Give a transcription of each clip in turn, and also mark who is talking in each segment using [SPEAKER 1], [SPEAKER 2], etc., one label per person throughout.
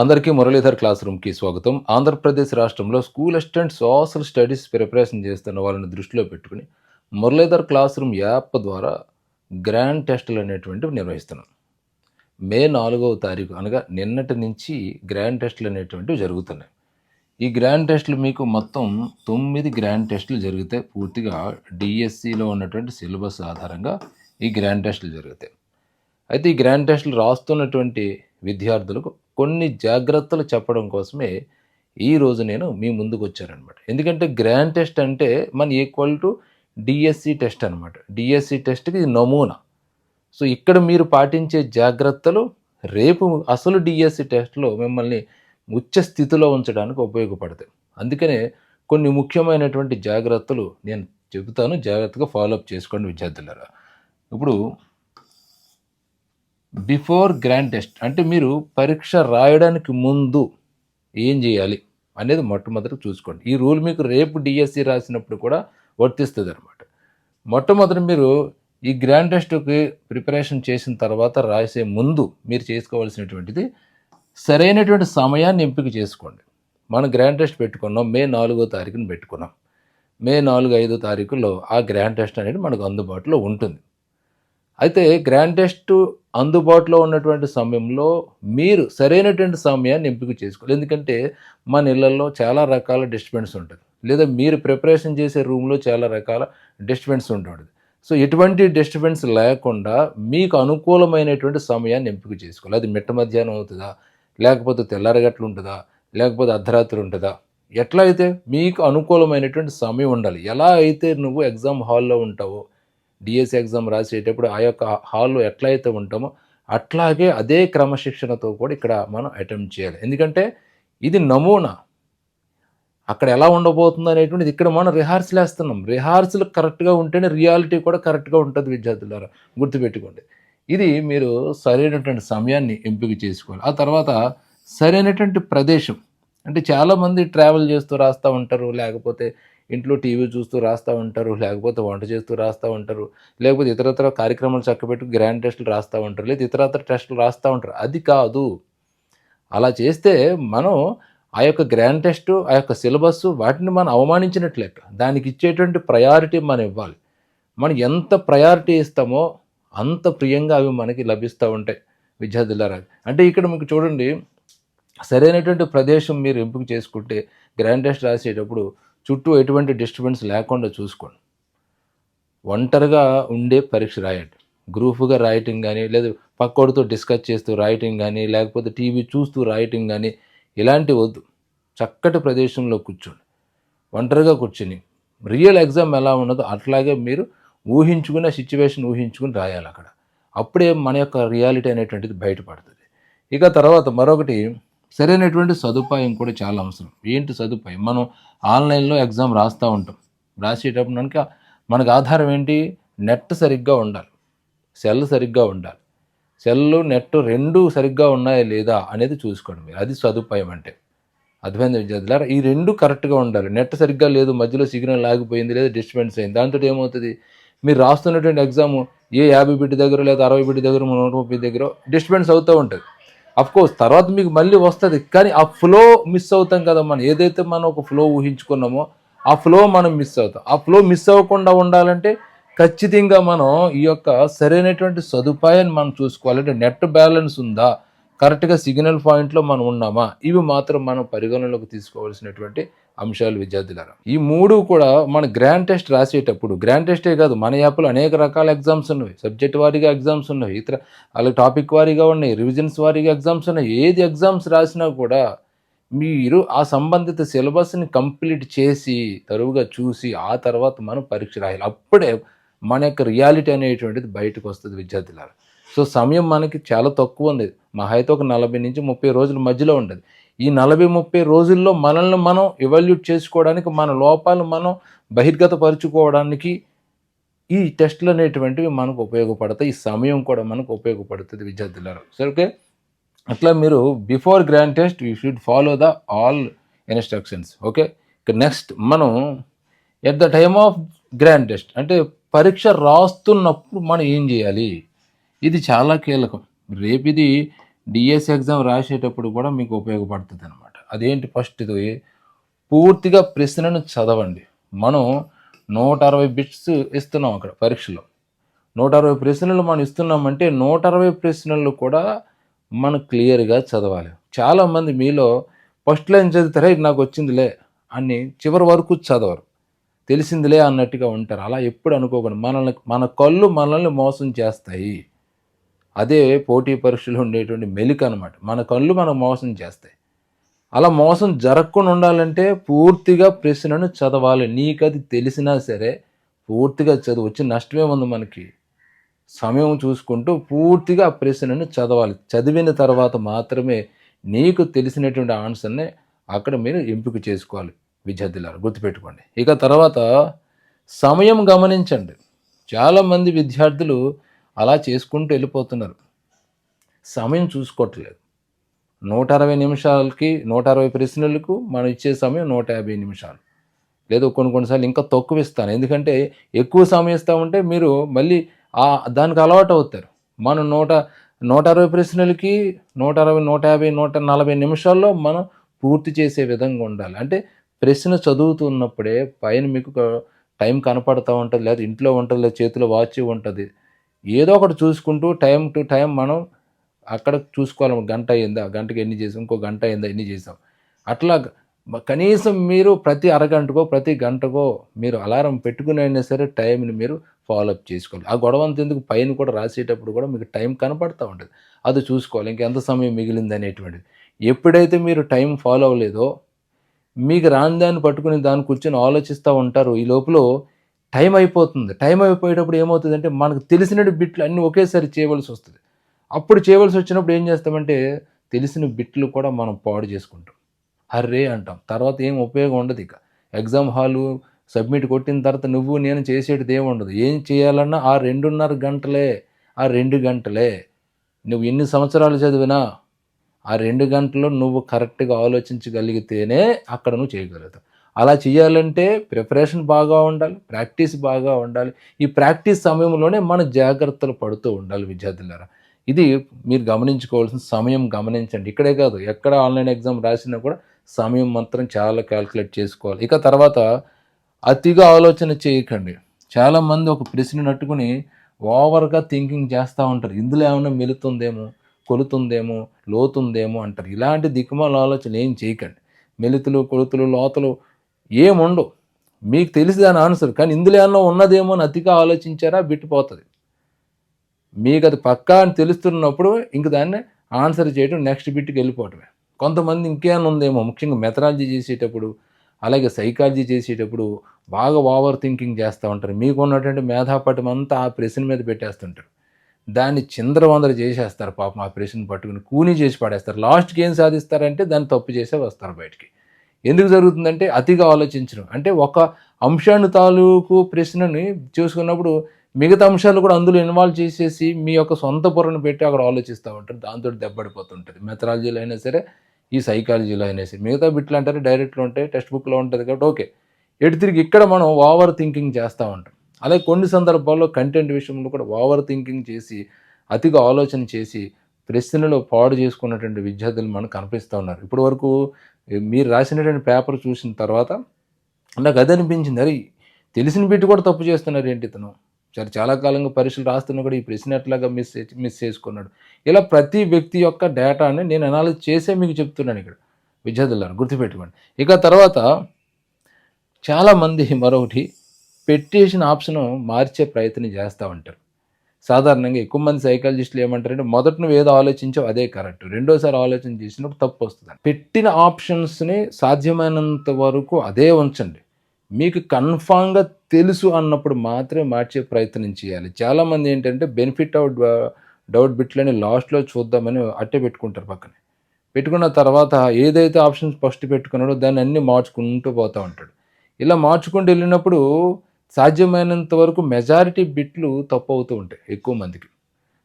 [SPEAKER 1] అందరికీ మురళీధర్ క్లాస్ రూమ్కి స్వాగతం. ఆంధ్రప్రదేశ్ రాష్ట్రంలో school assistant social studies preparation చేస్తున్న వాళ్ళని దృష్టిలో పెట్టుకుని మురళీధర్ క్లాస్ రూమ్ యాప్ ద్వారా గ్రాండ్ టెస్టులు అనేటువంటివి నిర్వహిస్తున్నాం. మే నాలుగవ తారీఖు అనగా నిన్నటి నుంచి గ్రాండ్ టెస్టులు అనేటువంటివి జరుగుతున్నాయి. ఈ గ్రాండ్ టెస్టులు మీకు మొత్తం తొమ్మిది గ్రాండ్ టెస్టులు జరుగుతాయి పూర్తిగా డిఎస్సిలో ఉన్నటువంటి సిలబస్ ఆధారంగా ఈ గ్రాండ్ టెస్టులు జరుగుతాయి. అయితే ఈ గ్రాండ్ టెస్టులు రాస్తున్నటువంటి విద్యార్థులకు కొన్ని జాగ్రత్తలు చెప్పడం కోసమే ఈ రోజు నేను మీ ముందుకు వచ్చానమాట ఎందుకంటే గ్రాండ్ టెస్ట్ అంటే మన ఈక్వల్ టు డిఎస్సి టెస్ట్ అనమాట డిఎస్సి టెస్ట్కి నమూనా. సో ఇక్కడ మీరు పాటించే జాగ్రత్తలు రేపు అసలు డిఎస్సి టెస్ట్లో మిమ్మల్ని ఉచ్చ స్థితిలో ఉంచడానికి ఉపయోగపడతాయి. అందుకనే కొన్ని ముఖ్యమైనటువంటి జాగ్రత్తలు నేను చెబుతాను. జాగ్రత్తగా ఫాలోఅప్ చేసుకోండి విద్యార్థులారా. ఇప్పుడు బిఫోర్ గ్రాండ్ టెస్ట్. అంటే మీరు పరీక్ష రాయడానికి ముందు ఏం చేయాలి అనేది మొట్టమొదటి చూసుకోండి. ఈ రూల్ మీకు రేపు డిఎస్సి రాసినప్పుడు కూడా వర్తిస్తుంది అనమాట మొట్టమొదటి మీరు ఈ గ్రాండ్ టెస్ట్కి ప్రిపరేషన్ చేసిన తర్వాత రాసే ముందు మీరు చేసుకోవాల్సినటువంటిది సరైనటువంటి సమయాన్ని ఎంపిక చేసుకోండి. మనం గ్రాండ్ టెస్ట్ పెట్టుకున్నాం మే నాలుగో తారీఖున పెట్టుకున్నాం. మే నాలుగు ఐదో తారీఖులో ఆ గ్రాండ్ టెస్ట్ అనేది మనకు అందుబాటులో ఉంటుంది. అయితే గ్రాండెస్ట్ అందుబాటులో ఉన్నటువంటి సమయంలో మీరు సరైనటువంటి సమయాన్ని ఎంపిక చేసుకోవాలి. ఎందుకంటే మన ఇళ్ళలో చాలా రకాల డిస్టర్బెన్స్ ఉంటుంది లేదా మీరు ప్రిపరేషన్ చేసే రూమ్లో చాలా రకాల డిస్టర్బెన్స్ ఉంటుంది సో ఎటువంటి డిస్టర్బెన్స్ లేకుండా మీకు అనుకూలమైనటువంటి సమయాన్ని ఎంపిక చేసుకోవాలి. అది మిట్ట మధ్యాహ్నం అవుతుందా? లేకపోతే తెల్లారగట్లు ఉంటుందా? లేకపోతే అర్ధరాత్రి ఉంటుందా? ఎట్లా అయితే మీకు అనుకూలమైనటువంటి సమయం ఉండాలి. ఎలా అయితే నువ్వు ఎగ్జామ్ హాల్లో ఉంటావో డిఎస్సి ఎగ్జామ్ రాసేటప్పుడు ఆ యొక్క హాల్లో ఎట్లయితే ఉంటామో అట్లాగే అదే క్రమశిక్షణతో కూడా ఇక్కడ మనం అటెంప్ట్ చేయాలి. ఎందుకంటే ఇది నమూనా. అక్కడ ఎలా ఉండబోతుంది అనేటువంటిది ఇక్కడ మనం రిహార్సల్ వేస్తున్నాం రిహార్సల్ కరెక్ట్గా ఉంటేనే రియాలిటీ కూడా కరెక్ట్గా ఉంటుంది విద్యార్థులారా గుర్తుపెట్టుకోండి. ఇది మీరు సరైనటువంటి సమయాన్ని ఎంపిక చేసుకోవాలి. ఆ తర్వాత సరైనటువంటి ప్రదేశం. అంటే చాలామంది ట్రావెల్ చేస్తూ రాస్తూ ఉంటారు. లేకపోతే ఇంట్లో టీవీ చూస్తూ రాస్తూ ఉంటారు లేకపోతే వంట చేస్తూ రాస్తూ ఉంటారు లేకపోతే ఇతరత్ర కార్యక్రమాలు చక్కబెట్టు గ్రాండ్ టెస్టులు రాస్తూ ఉంటారు లేదా ఇతరత్ర టెస్టులు రాస్తూ ఉంటారు. అది కాదు. అలా చేస్తే మనం ఆ యొక్క గ్రాండ్ టెస్ట్ ఆ యొక్క సిలబస్ వాటిని మనం అవమానించినట్లు దానికి ఇచ్చేటువంటి ప్రయారిటీ మనం ఇవ్వాలి. మనం ఎంత ప్రయారిటీ ఇస్తామో అంత ప్రియంగా అవి మనకి లభిస్తూ ఉంటాయి విద్యార్థులారా. అంటే ఇక్కడ మీకు చూడండి సరైనటువంటి ప్రదేశం మీరు ఎంపిక చేసుకుంటే గ్రాండ్ టెస్ట్ రాసేటప్పుడు చుట్టూ ఎటువంటి డిస్టర్బెన్స్ లేకుండా చూసుకోండి. ఒంటరిగా ఉండే పరీక్ష రాయండి. గ్రూప్గా రాయటం కానీ లేదా పక్కోడితో డిస్కస్ చేస్తూ రాయటం కానీ లేకపోతే టీవీ చూస్తూ రాయటం కానీ ఇలాంటివి వద్దు. చక్కటి ప్రదేశంలో కూర్చోండి. ఒంటరిగా కూర్చొని రియల్ ఎగ్జామ్ ఎలా ఉన్నదో అట్లాగే మీరు ఊహించుకున్న సిచ్యువేషన్ ఊహించుకుని రాయాలి అక్కడ అప్పుడే మన యొక్క రియాలిటీ అనేటువంటిది బయటపడుతుంది. ఇక తర్వాత మరొకటి సరైనటువంటి సదుపాయం కూడా చాలా అవసరం. ఏంటి సదుపాయం? మనం ఆన్లైన్లో ఎగ్జామ్ రాస్తూ ఉంటాం. రాసేటప్పుడు కనుక మనకు ఆధారం ఏంటి? నెట్ సరిగ్గా ఉండాలి. సెల్ సరిగ్గా ఉండాలి. సెల్ నెట్ రెండు సరిగ్గా ఉన్నాయా లేదా అనేది చూసుకోవడం అది సదుపాయం అంటే. అర్థమైంది విద్యార్థులారా ఈ రెండు కరెక్ట్గా ఉండాలి. నెట్ సరిగ్గా లేదు మధ్యలో సిగ్నల్ ఆగిపోయింది లేదా డిస్టర్బెన్స్ అయింది. దాంతో ఏమవుతుంది? మీరు రాస్తున్నటువంటి ఎగ్జామ్ ఏ యాభై బిడ్డ దగ్గర లేదా అరవై బిడ్డ దగ్గర నూట ముప్పై దగ్గర డిస్టర్బెన్స్ అవుతూ ఉంటుంది. కోర్స్ తర్వాత మీకు మళ్ళీ వస్తుంది. కానీ ఆ ఫ్లో మిస్ అవుతాం కదా మనం. ఏదైతే మనం ఒక ఫ్లో ఊహించుకున్నామో ఆ ఫ్లో మనం మిస్ అవుతాం. ఆ ఫ్లో మిస్ అవ్వకుండా ఉండాలంటే ఖచ్చితంగా మనం ఈ యొక్క సరైనటువంటి సదుపాయాన్ని మనం చూసుకోవాలంటే నెట్ బ్యాలెన్స్ ఉందా? కరెక్ట్గా సిగ్నల్ పాయింట్లో మనం ఉన్నామా? ఇవి మాత్రం మనం పరిగణనలోకి తీసుకోవాల్సినటువంటి అంశాలు విద్యార్థులారా. ఈ మూడు కూడా మన గ్రాండ్ టెస్ట్ రాసేటప్పుడు గ్రాండ్ టెస్టే కాదు మన యాప్లో అనేక రకాల ఎగ్జామ్స్ ఉన్నాయి. సబ్జెక్ట్ వారీగా ఎగ్జామ్స్ ఉన్నాయి ఇతర అలాగే టాపిక్ వారీగా ఉన్నాయి రివిజన్స్ వారీగా ఎగ్జామ్స్ ఉన్నాయి. ఏది ఎగ్జామ్స్ రాసినా కూడా మీరు ఆ సంబంధిత సిలబస్ని కంప్లీట్ చేసి తరువుగా చూసి ఆ తర్వాత మనం పరీక్ష రాయాలి. అప్పుడే మన యొక్క రియాలిటీ అనేటువంటిది బయటకు వస్తుంది విద్యార్థులారా. సో సమయం మనకి చాలా తక్కువ ఉంది. మహా అయితే ఒక నలభై నుంచి ముప్పై రోజుల మధ్యలో ఉండదు. ఈ నలభై ముప్పై రోజుల్లో మనల్ని మనం ఎవాల్యూట్ చేసుకోవడానికి మన లోపాలు మనం బహిర్గతపరుచుకోవడానికి ఈ టెస్టులు అనేటువంటివి మనకు ఉపయోగపడతాయి. ఈ సమయం కూడా మనకు ఉపయోగపడుతుంది విద్యార్థులారు. సరే ఓకే అట్లా మీరు before grand test you should follow the all instructions okay ఇక నెక్స్ట్ మనం at the time of grand test అంటే పరీక్ష రాస్తున్నప్పుడు మనం ఏం చేయాలి? ఇది చాలా కీలకం. రేపు ఇది డిఎస్ ఎగ్జామ్ రాసేటప్పుడు కూడా మీకు ఉపయోగపడుతుంది అనమాట అదేంటి ఫస్ట్ ఇది? పూర్తిగా ప్రశ్నను చదవండి. మనం నూట అరవై బిట్స్ ఇస్తున్నాం అక్కడ పరీక్షలో. నూట అరవై ప్రశ్నలు మనం ఇస్తున్నామంటే నూట అరవై ప్రశ్నలు కూడా మనం క్లియర్గా చదవాలి. చాలామంది మీలో ఫస్ట్ లైన్ చదివితే ఇది నాకు వచ్చిందిలే అని చివరి వరకు చదవరు. తెలిసిందిలే అన్నట్టుగా ఉంటారు. అలా ఎప్పుడు అనుకోకండి. మనల్ని మన కళ్ళు మనల్ని మోసం చేస్తాయి. అదే పోటీ పరీక్షలు ఉండేటువంటి మెలిక అనమాట మన కళ్ళు మనం మోసం చేస్తాయి. అలా మోసం జరగకుండా ఉండాలంటే పూర్తిగా ప్రశ్నను చదవాలి. నీకు అది తెలిసినా సరే పూర్తిగా చదువు వచ్చి నష్టమే ఉంది మనకి. సమయం చూసుకుంటూ పూర్తిగా ఆ ప్రశ్నను చదవాలి. చదివిన తర్వాత మాత్రమే నీకు తెలిసినటువంటి ఆన్సర్ని అక్కడ మీరు ఎంపిక చేసుకోవాలి విద్యార్థులారు గుర్తుపెట్టుకోండి. ఇక తర్వాత సమయం గమనించండి. చాలామంది విద్యార్థులు అలా చేసుకుంటూ వెళ్ళిపోతున్నారు. సమయం చూసుకోవట్లేదు. నూట అరవై నిమిషాలకి నూట అరవై ప్రశ్నలకు మనం ఇచ్చే సమయం నూట యాభై నిమిషాలు. లేదు కొన్ని కొన్నిసార్లు ఇంకా తక్కువ ఇస్తాను. ఎందుకంటే ఎక్కువ సమయం ఇస్తా ఉంటే మీరు మళ్ళీ ఆ దానికి అలవాటు అవుతారు. మనం నూట నూట అరవై ప్రశ్నలకి నూట అరవై నూట యాభై నూట నలభై నిమిషాల్లో మనం పూర్తి చేసే విధంగా ఉండాలి. అంటే ప్రశ్న చదువుతున్నప్పుడే పైన మీకు టైం కనపడుతూ ఉంటుంది లేదా ఇంట్లో ఉంటుంది లేదా చేతిలో వాచ్ ఉంటుంది. ఏదో ఒకటి చూసుకుంటూ టైం టు టైం మనం అక్కడ చూసుకోవాలి. గంట అయిందా? గంటకి ఎన్ని చేసాం? ఇంకో గంట అయిందా? ఎన్ని చేసాం? అట్లా కనీసం మీరు ప్రతి అరగంటకో ప్రతి గంటకో మీరు అలారం పెట్టుకునైనా సరే టైంని మీరు ఫాలోఅప్ చేసుకోవాలి. ఆ గొడవంత ఎందుకు? పైన కూడా రాసేటప్పుడు కూడా మీకు టైం కనపడుతూ ఉంటుంది. అది చూసుకోవాలి. ఇంకెంత సమయం మిగిలింది అనేటువంటిది. ఎప్పుడైతే మీరు టైం ఫాలో అవ్వలేదో మీకు రాని దాన్ని పట్టుకుని దాన్ని కూర్చొని ఆలోచిస్తూ ఉంటారు ఈ లోపల టైం అయిపోతుంది టైం అయిపోయేటప్పుడు ఏమవుతుందంటే మనకు తెలిసిన బిట్లు అన్నీ ఒకేసారి చేయవలసి వస్తుంది. అప్పుడు చేయవలసి వచ్చినప్పుడు ఏం చేస్తామంటే తెలిసిన బిట్లు కూడా మనం పాడు చేసుకుంటాం. హర్రే అంటాం. తర్వాత ఏం ఉపయోగం ఉండదు ఇక. ఎగ్జామ్ హాలు సబ్మిట్ కొట్టిన తర్వాత నువ్వు నేను చేసేటిది ఏమి ఉండదు. ఏం చేయాలన్నా ఆ రెండున్నర గంటలే ఆ రెండు గంటలే. నువ్వు ఎన్ని సంవత్సరాలు చదివినా ఆ రెండు గంటలు నువ్వు కరెక్ట్గా ఆలోచించగలిగితేనే అక్కడ నువ్వు చేయగలుగుతావు. అలా చేయాలంటే ప్రిపరేషన్ బాగా ఉండాలి ప్రాక్టీస్ బాగా ఉండాలి. ఈ ప్రాక్టీస్ సమయంలోనే మన జాగ్రత్తలు పడుతూ ఉండాలి విద్యార్థులారా. ఇది మీరు గమనించుకోవాల్సిన సమయం గమనించండి. ఇక్కడే కాదు ఎక్కడ ఆన్లైన్ ఎగ్జామ్ రాసినా కూడా సమయం మాత్రం చాలా క్యాల్కులేట్ చేసుకోవాలి. ఇక తర్వాత అతిగా ఆలోచన చేయకండి. చాలామంది ఒక ప్రశ్న నట్టుకుని ఓవర్గా థింకింగ్ చేస్తూ ఉంటారు. ఇందులో ఏమైనా మెలుతుందేమో కొలుతుందేమో లోతుందేమో అంటారు. ఇలాంటి దిక్కుమాల ఆలోచన ఏం చేయకండి. మెలుతులు కొలుతులు లోతులు ఏముండవు మీకు తెలిసి దాని ఆన్సర్. కానీ ఇందులో ఏమన్నా ఉన్నదేమో అని అతిగా ఆలోచించారా? బిట్టుపోతుంది. మీకు అది పక్కా అని తెలుస్తున్నప్పుడు ఇంక దాన్ని ఆన్సర్ చేయడం నెక్స్ట్ బిట్కి వెళ్ళిపోవటమే. కొంతమంది ఇంకేమైనా ఉందేమో? ముఖ్యంగా మెథడాలజీ చేసేటప్పుడు అలాగే సైకాలజీ చేసేటప్పుడు బాగా ఓవర్ థింకింగ్ చేస్తూ ఉంటారు. మీకు ఉన్నటువంటి మేధాపటం అంతా ఆ ప్రశ్న మీద పెట్టేస్తుంటారు. దాన్ని చిందరవందర చేసేస్తారు. పాపం ఆ ప్రశ్న పట్టుకుని కూని చేసి పడేస్తారు. లాస్ట్కి ఏం సాధిస్తారంటే దాన్ని తప్పు చేసే వస్తారు బయటికి. ఎందుకు జరుగుతుందంటే అతిగా ఆలోచించడం. అంటే ఒక అంశాన్ని తాలూకు ప్రశ్నని చూసుకున్నప్పుడు మిగతా అంశాలు కూడా అందులో ఇన్వాల్వ్ చేసేసి మీ యొక్క సొంత బుర్రను పెట్టి అక్కడ ఆలోచిస్తూ ఉంటారు. దాంతో దెబ్బడిపోతుంటుంది మెథడాలజీలో అయినా సరే ఈ సైకాలజీలో అయినా సరే. మిగతా బిట్లు అంటారు డైరెక్ట్లో ఉంటాయి టెక్స్ట్ బుక్లో ఉంటుంది కాబట్టి ఓకే. ఎటు తిరిగి ఇక్కడ మనం ఓవర్ థింకింగ్ చేస్తూ ఉంటాం. అలాగే కొన్ని సందర్భాల్లో కంటెంట్ విషయంలో కూడా ఓవర్ థింకింగ్ చేసి అతిగా ఆలోచన చేసి ప్రశ్నలు పాడు చేసుకున్నటువంటి విద్యార్థులు మనకు కనిపిస్తూ ఉన్నారు. ఇప్పటి వరకు మీరు రాసినటువంటి పేపర్ చూసిన తర్వాత నాకు అది అనిపించింది. అరే తెలిసిన బిడ్డ కూడా తప్పు చేస్తున్నారు ఏంటి ఇతను? సరే చాలా కాలంగా పరీక్షలు రాస్తున్నా కూడా ఈ ప్రశ్న ఎట్లాగా మిస్ మిస్ చేసుకున్నాడు. ఇలా ప్రతి వ్యక్తి యొక్క డేటాని నేను అనాలిజ్ చేసే మీకు చెప్తున్నాను ఇక్కడ విద్యార్థులను గుర్తుపెట్టుకోండి. ఇక తర్వాత చాలామంది మరొకటి పెట్టేసిన ఆప్షన్ మార్చే ప్రయత్నం చేస్తూ ఉంటారు. సాధారణంగా ఎక్కువ మంది సైకాలజిస్టులు ఏమంటారంటే మొదట నువ్వు ఏదో ఆలోచించావు అదే కరెక్ట్ రెండోసారి ఆలోచన చేసినప్పుడు తప్పు వస్తుంది పెట్టిన ఆప్షన్స్ని సాధ్యమైనంత వరకు అదే ఉంచండి. మీకు కన్ఫామ్గా తెలుసు అన్నప్పుడు మాత్రమే మార్చే ప్రయత్నం చేయాలి. చాలామంది ఏంటంటే బెనిఫిట్ అవుట్ డౌట్ బిట్లని లాస్ట్లో చూద్దామని అట్టే పెట్టుకుంటారు పక్కనే. పెట్టుకున్న తర్వాత ఏదైతే ఆప్షన్స్ ఫస్ట్ పెట్టుకున్నాడో దాన్ని అన్ని మార్చుకుంటూ పోతూ ఉంటాడు. ఇలా మార్చుకుంటూ వెళ్ళినప్పుడు సాధ్యమైనంత వరకు మెజారిటీ బిట్లు తప్పు అవుతూ ఉంటాయి ఎక్కువ మందికి.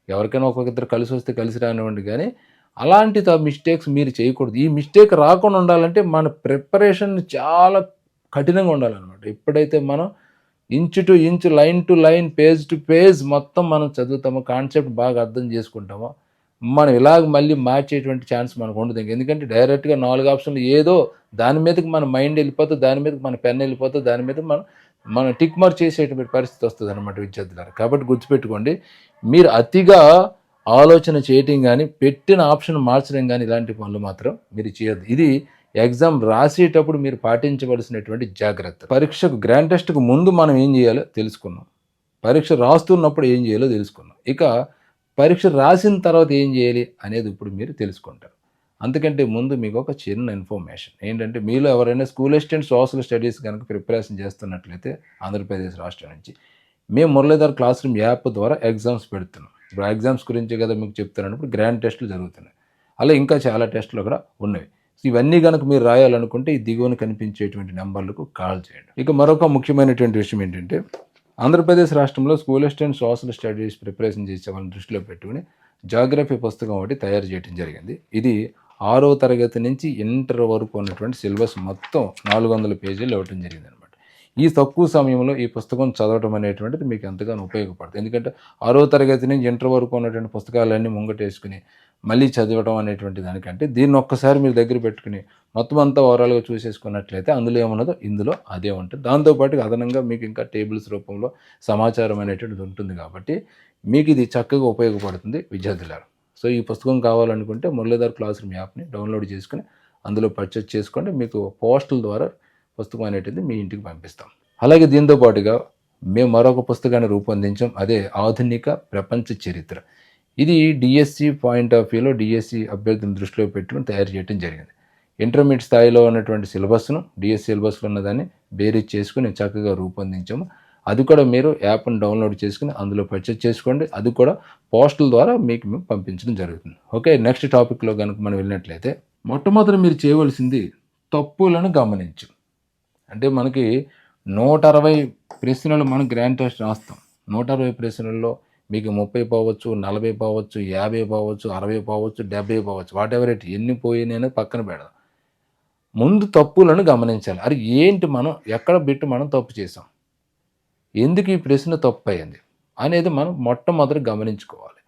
[SPEAKER 1] ఎవరికైనా ఒక్కొక్కరు కలిసి వస్తే కలిసి రానివ్వండి కానీ అలాంటి మిస్టేక్స్ మీరు చేయకూడదు. ఈ మిస్టేక్ రాకుండా ఉండాలంటే మన ప్రిపరేషన్ చాలా కఠినంగా ఉండాలన్నమాట. ఎప్పుడైతే మనం inch to inch line to line page to page మొత్తం మనం చదువుతామో కాన్సెప్ట్ బాగా అర్థం చేసుకుంటామో మనం ఇలాగ మళ్ళీ మార్చేటువంటి ఛాన్స్ మనకు ఉండదు. ఎందుకంటే డైరెక్ట్గా నాలుగు ఆప్షన్లు ఏదో దాని మీదకి మన మైండ్ వెళ్ళిపోతుంది దాని మీదకి మన పెన్ వెళ్ళిపోతుంది దాని మీద మనం మనం టిక్ మార్క్ చేసేటువంటి పరిస్థితి వస్తుంది అనమాట విద్యార్థులారు. కాబట్టి గుర్తుపెట్టుకోండి మీరు అతిగా ఆలోచన చేయటం కానీ పెట్టిన ఆప్షన్ మార్చడం కానీ ఇలాంటి పనులు మాత్రం మీరు చేయొద్దు. ఇది ఎగ్జామ్ రాసేటప్పుడు మీరు పాటించవలసినటువంటి జాగ్రత్త. పరీక్షకు గ్రాండ్ టెస్ట్కు ముందు మనం ఏం చేయాలో తెలుసుకున్నాం. పరీక్ష రాస్తున్నప్పుడు ఏం చేయాలో తెలుసుకున్నాం. ఇక పరీక్ష రాసిన తర్వాత ఏం చేయాలి అనేది ఇప్పుడు మీరు తెలుసుకుంటారు. అందుకంటే ముందు మీకు ఒక చిన్న ఇన్ఫర్మేషన్. ఏంటంటే మీలో ఎవరైనా స్కూల్ అసిస్టెంట్ సోషల్ స్టడీస్ కనుక ప్రిపరేషన్ చేస్తున్నట్లయితే ఆంధ్రప్రదేశ్ రాష్ట్రం నుంచి మేము మురళీధర్ క్లాస్ రూమ్ యాప్ ద్వారా ఎగ్జామ్స్ పెడుతున్నాం. ఇప్పుడు ఎగ్జామ్స్ గురించి కదా మీకు చెప్తున్నాను ఇప్పుడు గ్రాండ్ టెస్టులు జరుగుతున్నాయి. అలా ఇంకా చాలా టెస్టులు కూడా ఉన్నవి. సో ఇవన్నీ కనుక మీరు రాయాలనుకుంటే ఈ దిగువన కనిపించేటువంటి నెంబర్లకు కాల్ చేయండి. ఇక మరొక ముఖ్యమైనటువంటి విషయం ఏంటంటే ఆంధ్రప్రదేశ్ రాష్ట్రంలో school assistant social studies preparation చేసే వాళ్ళని దృష్టిలో పెట్టుకుని జాగ్రఫీ పుస్తకం ఒకటి తయారు చేయడం జరిగింది. ఇది ఆరో తరగతి నుంచి ఇంటర్ వరకు ఉన్నటువంటి సిలబస్ మొత్తం నాలుగు వందల పేజీలు ఇవ్వటం జరిగింది అనమాట ఈ తక్కువ సమయంలో ఈ పుస్తకం చదవటం అనేటువంటిది మీకు ఎంతగానో ఉపయోగపడుతుంది. ఎందుకంటే ఆరో తరగతి నుంచి ఇంటర్ వరకు ఉన్నటువంటి పుస్తకాలన్నీ ముంగటేసుకుని మళ్ళీ చదవడం అనేటువంటి దానికంటే దీన్ని ఒక్కసారి మీరు దగ్గర పెట్టుకుని మొత్తం అంతా ఓవరాల్గా చూసేసుకున్నట్లయితే అందులో ఏమున్నదో ఇందులో అదే ఉంటుంది. దాంతోపాటు అదనంగా మీకు ఇంకా టేబుల్స్ రూపంలో సమాచారం అనేటువంటిది ఉంటుంది కాబట్టి మీకు ఇది చక్కగా ఉపయోగపడుతుంది విద్యార్థులారు. సో ఈ పుస్తకం కావాలనుకుంటే మురళీధర్ క్లాస్ రూమ్ యాప్ని డౌన్లోడ్ చేసుకుని అందులో పర్చేస్ చేసుకోండి మీకు పోస్టల్ ద్వారా పుస్తకం అనేటిది మీ ఇంటికి పంపిస్తాం. అలాగే దీంతో పాటుగా మేము మరొక పుస్తకాన్ని రూపొందించాం అదే ఆధునిక ప్రపంచ చరిత్ర. ఇది డిఎస్సి పాయింట్ ఆఫ్ వ్యూలో డిఎస్సి అభ్యర్థిని దృష్టిలో పెట్టుకుని తయారు చేయడం జరిగింది. ఇంటర్మీడియట్ స్థాయిలో ఉన్నటువంటి సిలబస్ను డిఎస్సి సిలబస్లో ఉన్నదాన్ని బేరీజ్ చేసుకుని చక్కగా రూపొందించాము. అది కూడా మీరు యాప్ను డౌన్లోడ్ చేసుకుని అందులో పర్చేజ్ చేసుకోండి. అది కూడా పోస్టల్ ద్వారా మీకు మేము పంపించడం జరుగుతుంది. ఓకే నెక్స్ట్ టాపిక్లో కనుక మనం వెళ్ళినట్లయితే మొట్టమొదటి మీరు చేయవలసింది తప్పులను గమనించు. అంటే మనకి నూట అరవై ప్రశ్నలు మనం గ్రాండ్ టెస్ట్ రాస్తాం. నూట అరవై ప్రశ్నల్లో మీకు ముప్పై పోవచ్చు నలభై పోవచ్చు యాభై పోవచ్చు అరవై పోవచ్చు డెబ్బై పోవచ్చు వాట్ ఎవర్ ఇట్ ఎన్ని పోయినాయని పక్కన పెడదాం. ముందు తప్పులను గమనించాలి. అరే ఏంటి మనం ఎక్కడ బిట్టు మనం తప్పు చేసాం? ఎందుకు ఈ ప్రశ్న తప్పు అయింది అనేది మనం మొట్టమొదటి గమనించుకోవాలి.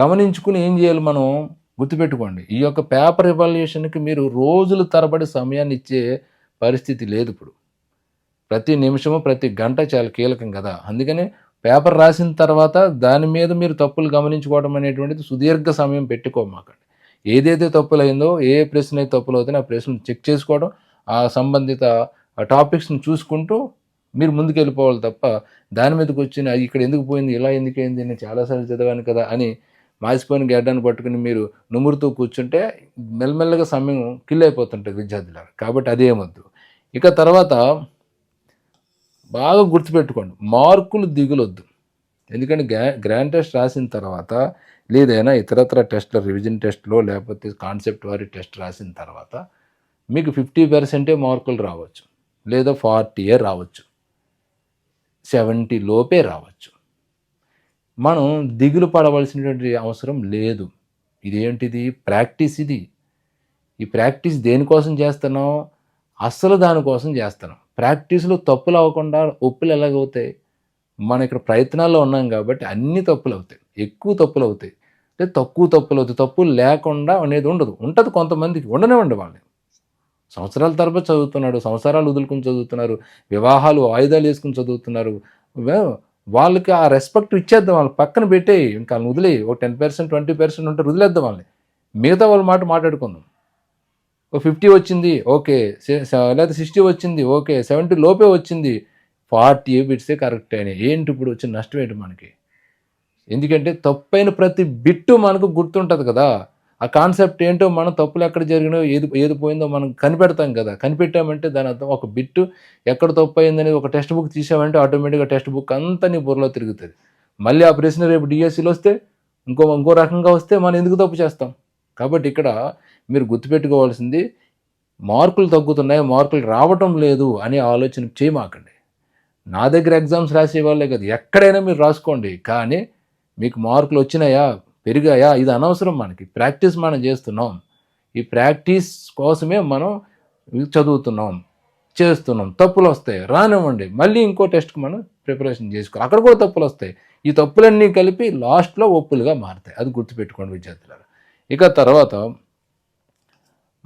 [SPEAKER 1] గమనించుకుని ఏం చేయాలి మనం? గుర్తుపెట్టుకోండి ఈ యొక్క పేపర్ రివల్యూషన్కి మీరు రోజుల తరబడి సమయాన్ని ఇచ్చే పరిస్థితి లేదు ఇప్పుడు. ప్రతి నిమిషము ప్రతి గంట చాలా కీలకం కదా. అందుకని పేపర్ రాసిన తర్వాత దాని మీద మీరు తప్పులు గమనించుకోవడం అనేటువంటిది సుదీర్ఘ సమయం పెట్టుకోమాకండి. ఏదైతే తప్పులైందో ఏ ప్రశ్న అయితే తప్పులు అవుతాయో ఆ ప్రశ్న చెక్ చేసుకోవడం ఆ సంబంధిత టాపిక్స్ని చూసుకుంటూ మీరు ముందుకు వెళ్ళిపోవాలి తప్ప దాని మీదకి వచ్చిన "అది ఇక్కడ ఎందుకు పోయింది? ఇలా ఎందుకు అయింది? నేను చాలాసార్లు చదివాను కదా అని మాసిపోయిన గడ్డాన్ని పట్టుకుని మీరు నుమురుతూ కూర్చుంటే మెల్లమెల్లగా సమయం కిల్ అయిపోతుంటుంది విద్యార్థులకు కాబట్టి అదేమొద్దు ఇక తర్వాత బాగా గుర్తుపెట్టుకోండి మార్కులు దిగులొద్దు. ఎందుకంటే గ్రా గ్రాండ్ టెస్ట్ రాసిన తర్వాత లేదైనా ఇతరత్ర టెస్ట్లో రివిజన్ టెస్ట్లో లేకపోతే కాన్సెప్ట్ వారి టెస్ట్ రాసిన తర్వాత మీకు ఫిఫ్టీ పర్సెంటే మార్కులు రావచ్చు లేదా ఫార్టీయే రావచ్చు. సెవెంటీ లోపే రావచ్చు. మనం దిగులు పడవలసినటువంటి అవసరం లేదు. ఇదేంటిది? ప్రాక్టీస్ ఇది. ఈ ప్రాక్టీస్ దేనికోసం చేస్తున్నాం అస్సలు దానికోసం చేస్తున్నాం ప్రాక్టీస్లో తప్పులు అవ్వకుండా ఒప్పులు ఎలాగవుతాయి? మనం ఇక్కడ ప్రయత్నాల్లో ఉన్నాం కాబట్టి అన్ని తప్పులు అవుతాయి. ఎక్కువ తప్పులు అవుతాయి. అంటే తక్కువ తప్పులు అవుతాయి. తప్పులు లేకుండా అనేది ఉండదు. ఉంటుంది కొంతమందికి. ఉండనివ్వండి వాళ్ళని. సంవత్సరాల తరబడి చదువుతున్నాడు సంవత్సరాలు వదులుకుని చదువుతున్నారు వివాహాలు ఆయుధాలు వేసుకుని చదువుతున్నారు. వాళ్ళకి ఆ రెస్పెక్ట్ ఇచ్చేద్దాం వాళ్ళని పక్కన పెట్టే ఇంకా వదిలే ఒక టెన్ పర్సెంట్ ట్వంటీ పర్సెంట్ ఉంటే వదిలేద్దాం వాళ్ళని. మిగతా వాళ్ళ మాట మాట్లాడుకుందాం. ఓ ఫిఫ్టీ వచ్చింది ఓకే. సె- లేదా సిక్స్టీ వచ్చింది ఓకే. సెవెంటీ లోపే వచ్చింది. ఫార్టీ బిట్సే కరెక్ట్ అయినాయి. ఏంటి ఇప్పుడు వచ్చిన నష్టం ఏంటి మనకి? ఎందుకంటే తప్పైన ప్రతి బిట్టు మనకు గుర్తుంటుంది కదా. ఆ కాన్సెప్ట్ ఏంటో మనం తప్పులు ఎక్కడ జరిగినాయో ఏది ఏది పోయిందో మనం కనిపెడతాం కదా. కనిపెట్టామంటే దాని అర్థం ఒక బిట్టు ఎక్కడ తప్పు అయిందని ఒక టెక్స్ట్ బుక్ తీసామంటే ఆటోమేటిక్గా టెక్స్ట్ బుక్ అంతా నీ బుర్రలో తిరుగుతుంది. మళ్ళీ ఆ ప్రశ్న రేపు డిఎస్సిలో వస్తే ఇంకో ఇంకో రకంగా వస్తే మనం ఎందుకు తప్పు చేస్తాం? కాబట్టి ఇక్కడ మీరు గుర్తుపెట్టుకోవాల్సింది మార్కులు తగ్గుతున్నాయి మార్కులు రావటం లేదు అనే ఆలోచన చేయమాకండి. నా దగ్గర ఎగ్జామ్స్ రాసే వాళ్ళే కదా. ఎక్కడైనా మీరు రాసుకోండి. కానీ మీకు మార్కులు వచ్చినాయా? పెరిగాయా? ఇది అనవసరం మనకి. ప్రాక్టీస్ మనం చేస్తున్నాం. ఈ ప్రాక్టీస్ కోసమే మనం చదువుతున్నాం చేస్తున్నాం. తప్పులు వస్తాయి. రానివ్వండి. మళ్ళీ ఇంకో టెస్ట్కి మనం ప్రిపరేషన్ చేసుకోవాలి. అక్కడ కూడా తప్పులు వస్తాయి. ఈ తప్పులన్నీ కలిపి లాస్ట్లో ఒప్పులుగా మారుతాయి. అది గుర్తుపెట్టుకోండి విద్యార్థులారా. ఇక తర్వాత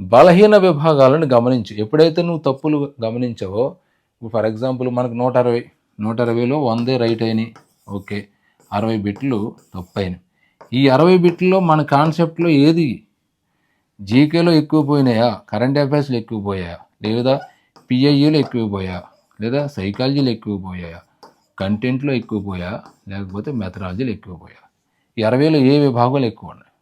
[SPEAKER 1] బలహీన విభాగాలను గమనించు. ఎప్పుడైతే నువ్వు తప్పులు గమనించావో ఫర్ ఎగ్జాంపుల్ మనకు నూట అరవై నూట అరవైలో వందే రైట్ అయినాయి. ఓకే. అరవై బిట్లు తప్పు అయినాయి ఈ అరవై బిట్లో మన కాన్సెప్ట్లో ఏది జీకేలో ఎక్కువ పోయినాయా? కరెంట్ అఫైర్స్లో ఎక్కువ పోయాయా? లేదా పిఐఈలో ఎక్కువ పోయా లేదా సైకాలజీలో ఎక్కువ పోయాయా? కంటెంట్లో ఎక్కువ పోయా లేకపోతే మెథడాలజీలో ఎక్కువ పోయా ఈ అరవైలో ఏ విభాగాలు ఎక్కువ ఉన్నాయి?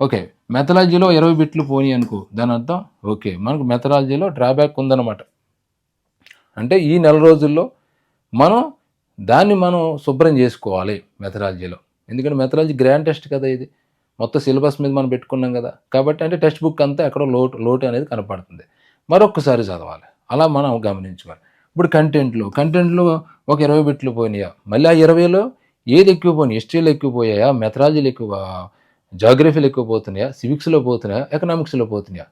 [SPEAKER 1] ఓకే మెథడాలజీలో ఇరవై బిట్లు పోయి అనుకో దాని అర్థం ఓకే మనకు మెథడాలజీలో డ్రాబ్యాక్ ఉందన్నమాట. అంటే ఈ నెల రోజుల్లో మనం దాన్ని మనం శుభ్రం చేసుకోవాలి మెథడాలజీలో. ఎందుకంటే మెథడాలజీ గ్రాండ్ టెస్ట్ కదా ఇది. మొత్తం సిలబస్ మీద మనం పెట్టుకున్నాం కదా. కాబట్టి అంటే టెక్స్ట్ బుక్ అంతా ఎక్కడో లోటు లోటు అనేది కనపడుతుంది. మరొకసారి చదవాలి. అలా మనం గమనించుకోవాలి. ఇప్పుడు కంటెంట్లో కంటెంట్లో ఒక ఇరవై బిట్లు పోయినాయా? మళ్ళీ ఆ ఇరవైలో ఏది ఎక్కువ పోయినాయి హిస్టరీలో ఎక్కువ పోయాయా? మెథడాలజీలు ఎక్కువ జాగ్రఫీలు ఎక్కువ పోతున్నాయా? సివిక్స్లో పోతున్నాయా? ఎకనామిక్స్లో పోతున్నాయా?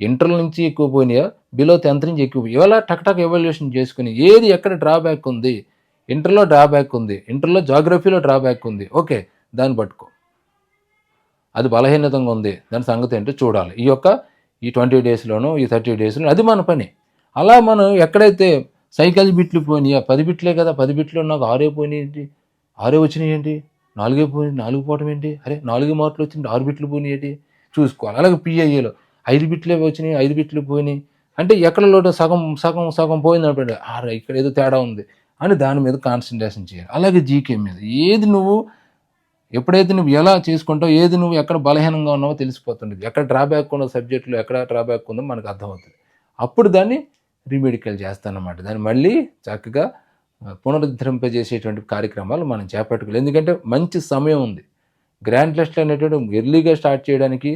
[SPEAKER 1] ఇంటర్ నుంచి ఎక్కువ పోయినాయా? బిలో టెన్త్ నుంచి ఎక్కువ పోయి- ఇవాళ టక్ టక్ ఎవాల్యుయేషన్ చేసుకుని ఏది ఎక్కడ డ్రాబ్యాక్ ఉంది? ఇంటర్లో డ్రాబ్యాక్ ఉంది. ఇంటర్లో జాగ్రఫీలో డ్రాబ్యాక్ ఉంది. ఓకే దాన్ని పట్టుకో. అది బలహీనతంగా ఉంది. దాని సంగతి ఏంటో చూడాలి. ఈ యొక్క ఈ ట్వంటీ డేస్లోనూ ఈ థర్టీ డేస్లో అది మన పని. అలా మనం ఎక్కడైతే సైకిల్ బిట్లు పోయినాయి పది బిట్లే కదా పది బిట్లు నాకు ఆరే పోయినాయి ఏంటి? ఆరే వచ్చినాయి ఏంటి? నాలుగే పోయి నాలుగు పోవడం ఏంటి? అరే నాలుగు మార్కులు వచ్చింది ఆరు బిట్లు పోయినాయి ఏంటి? చూసుకోవాలి. అలాగే పిఐఏలో ఐదు బిట్లే వచ్చినాయి ఐదు బిట్లు పోయినాయి. అంటే ఎక్కడ లోటు సగం సగం సగం పోయింది అనుకోండి. ఆరే ఇక్కడ ఏదో తేడా ఉంది. అని దాని మీద కాన్సన్ట్రేషన్ చేయాలి. అలాగే జీకే మీద. ఏది నువ్వు ఎప్పుడైతే నువ్వు ఎలా చేసుకుంటావు ఏది నువ్వు ఎక్కడ బలహీనంగా ఉన్నావో తెలిసిపోతుంది ఎక్కడ డ్రాబ్యాక్ ఉన్న సబ్జెక్టులో ఎక్కడ డ్రాబ్యాక్ ఉందో మనకు అర్థమవుతుంది. అప్పుడు దాన్ని రీమెడికల్ చేస్తానమాట దాన్ని మళ్ళీ చక్కగా పునరుద్ధరింపజేసేటువంటి కార్యక్రమాలు మనం చేపట్టుకోవాలి. ఎందుకంటే మంచి సమయం ఉంది. గ్రాండ్ టెస్ట్లు అనేటువంటి ఎర్లీగా స్టార్ట్ చేయడానికి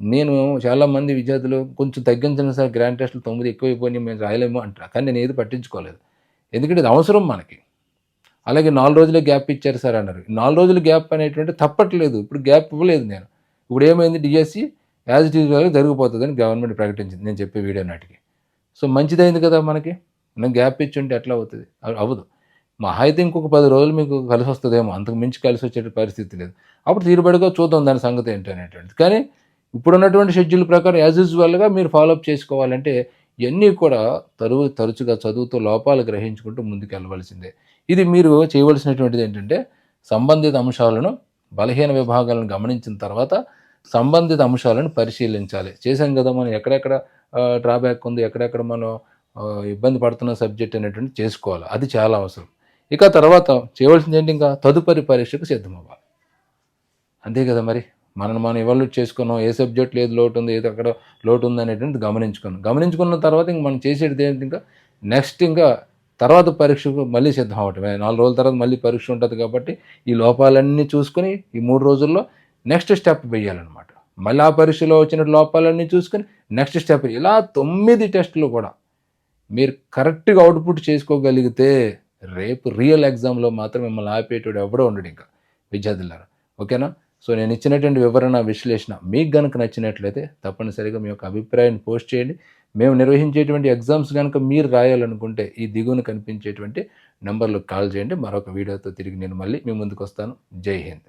[SPEAKER 1] నేను చాలామంది విద్యార్థులు కొంచెం తగ్గించిన సార్ గ్రాండ్ టెస్ట్లు తొమ్మిది ఎక్కువైపోయినాయి మేము రాయలేము అంటారు. కానీ నేను ఏది పట్టించుకోలేదు. ఎందుకంటే ఇది అవసరం మనకి. అలాగే నాలుగు రోజులే గ్యాప్ ఇచ్చారు సార్ అన్నారు. నాలుగు రోజులు గ్యాప్ అనేటువంటి తప్పట్లేదు. ఇప్పుడు గ్యాప్ ఇవ్వలేదు నేను. ఇప్పుడు ఏమైంది డిఎస్సి? యాజ్ ఇట్ ఈజ్ వరకు జరిగిపోతుందని గవర్నమెంట్ ప్రకటించింది. నేను చెప్పే వీడియో నాటికి. సో మంచిదైంది కదా మనకి. మనం గ్యాప్ ఇచ్చి ఉంటే ఎట్లా అవుతుంది? అవ్వదు. మహా అయితే ఇంకొక పది రోజులు మీకు కలిసి వస్తుందేమో. అంతకు మించి కలిసి వచ్చే పరిస్థితి లేదు. అప్పుడు తీరుబడిగా చూద్దాం దాని సంగతి ఏంటి అనేటువంటిది. కానీ ఇప్పుడున్నటువంటి షెడ్యూల్ ప్రకారం యాజ్ యూజువల్గా మీరు ఫాలోఅప్ చేసుకోవాలంటే ఇవన్నీ కూడా తరువు తరచుగా చదువుతూ లోపాలు గ్రహించుకుంటూ ముందుకు వెళ్ళవలసిందే ఇది మీరు చేయవలసినటువంటిది ఏంటంటే సంబంధిత అంశాలను బలహీన విభాగాలను గమనించిన తర్వాత సంబంధిత అంశాలను పరిశీలించాలి. చేశాం కదా మనం ఎక్కడెక్కడ డ్రాబ్యాక్ ఉంది ఎక్కడెక్కడ మనం ఇబ్బంది పడుతున్న సబ్జెక్ట్ అనేటువంటి చేసుకోవాలి. అది చాలా అవసరం. ఇక తర్వాత చేయవలసింది ఏంటి ఇంకా? తదుపరి పరీక్షకు సిద్ధమవ్వాలి. అంతే కదా మరి? మనం మనం ఎవాల్యూట్ చేసుకున్నాం? ఏ సబ్జెక్ట్ ఏది లోటు ఉంది? ఏది అక్కడ లోటు ఉంది అనేటువంటిది గమనించుకున్నాం. గమనించుకున్న తర్వాత ఇంక మనం చేసేది ఏంటి ఇంకా? నెక్స్ట్ ఇంకా తర్వాత పరీక్షకు మళ్ళీ సిద్ధం అవటమే నాలుగు రోజుల తర్వాత మళ్ళీ పరీక్ష ఉంటుంది కాబట్టి ఈ లోపాలన్నీ చూసుకుని ఈ మూడు రోజుల్లో నెక్స్ట్ స్టెప్ వేయాలన్నమాట. మళ్ళీ ఆ పరీక్షలో వచ్చిన లోపాలన్నీ చూసుకొని నెక్స్ట్ స్టెప్ ఇలా తొమ్మిది టెస్టులు కూడా మీరు కరెక్ట్గా అవుట్పుట్ చేసుకోగలిగితే రేపు రియల్ ఎగ్జామ్లో మాత్రం మిమ్మల్ని ఆపేటోడు ఎవడో ఉండడు ఇంకా. విద్యార్థులారా. ఓకేనా? సో నేను ఇచ్చినటువంటి వివరణ విశ్లేషణ మీకు కనుక నచ్చినట్లయితే తప్పనిసరిగా మీ యొక్క అభిప్రాయాన్ని పోస్ట్ చేయండి. మేము నిర్వహించేటువంటి ఎగ్జామ్స్ కనుక మీరు రాయాలనుకుంటే ఈ దిగువన కనిపించేటువంటి నెంబర్లకు కాల్ చేయండి. మరొక వీడియోతో తిరిగి నేను మళ్ళీ మీ ముందుకు వస్తాను. జై హింద్.